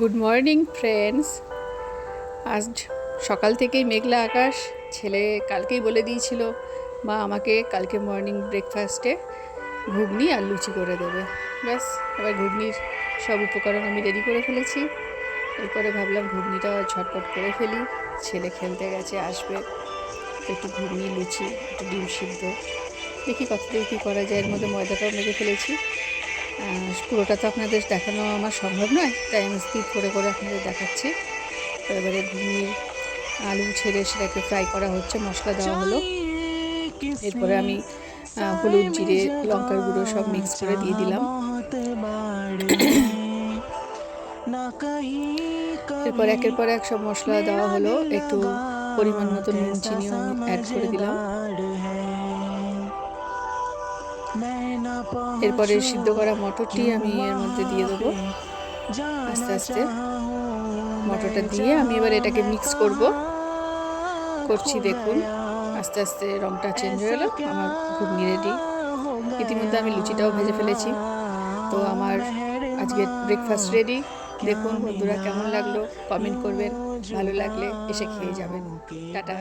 Good morning friends আজ সকাল থেকেই মেঘলা আকাশ। ছেলে কালকেই বলে দিয়েছিল, মা, আমাকে কালকে মর্নিং ব্রেকফাস্টে ঘুগনি আর লুচি করে দেবে। ব্যাস, এবার ঘুগনির সব উপকরণ আমি রেডি করে ফেলেছি। এরপরে ভাবলাম ঘুগনিটা ঝটপট করে ফেলি। ছেলে খেলতে গেছে, আসবে। একটু ঘুগনি, লুচি, একটু ডিম সিদ্ধ। দেখি কতদূর কী করা যায়, এর মধ্যে ময়দাটাও মেখে ফেলেছি। পুরোটা তো আপনাদের দেখানো আমার সম্ভব নয়, তাই আমি স্কিপ করে করে আপনাদের দেখাচ্ছি। তো এবারে ঘুগনির আলু ছেড়ে সেটাকে ফ্রাই করা হচ্ছে, মশলা দেওয়া হলো। এরপরে আমি হলুদ, জিরে, লঙ্কার গুঁড়ো সব মিক্স করে দিয়ে দিলাম। এরপর একের পর এক সব মশলা দেওয়া হলো, একটু পরিমাণ মতো নুন চিনিও অ্যাড করে দিলাম। এরপরে সিদ্ধ করা মটরটি আমি এর মধ্যে দিয়ে দেবো। আস্তে আস্তে মটরটা দিয়ে আমি এবার এটাকে মিক্স করব। করছি দেখুন, আস্তে আস্তে রংটা চেঞ্জ হয়ে গেলো, আমার ঘুগনি রেডি ইতিমধ্যে আমি লুচিটাও ভেজে ফেলেছি। তো আমার আজকে ব্রেকফাস্ট রেডি দেখুন বন্ধুরা কেমন লাগল কমেন্ট করবেন। ভালো লাগলে এসে খেয়ে যাবেন। টাটা।